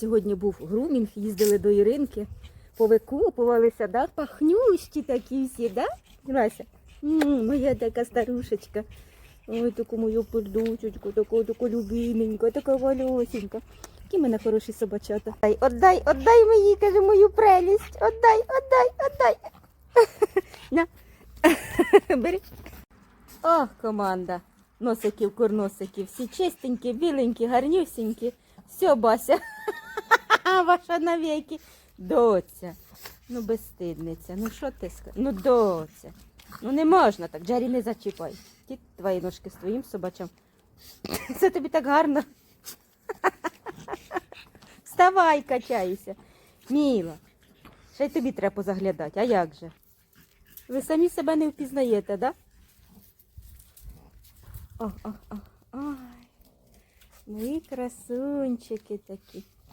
сьогодні був грумінг, їздили до Іринки, повикопувалися, да? пахнющі такі всі, да? Вася? Моя така старушечка. Ой, таку мою пердучечку, таку, таку любименьку, така волосенька. Які мене хороші собачата. Отдай, отдай, отдай мені, каже, мою прелість. Отдай, отдай, отдай. На. Бери. Ох, команда. Носиків, курносиків. Всі чистенькі, біленькі, гарнюсінькі. Все, Бася. Ваша навіки. Доця. Ну, безстидниця. Ну що ти скажеш? Ну, доця. Ну не можна так. Джері, не зачіпай. Ті твої ножки з твоїм собачем. Це тобі так гарно. Вставай, качайся. Міла. Ще й тобі треба позаглядати, а як же? Ви самі себе не впізнаєте, да? Ох, ох, ох. Ой. Мої красунчики такі.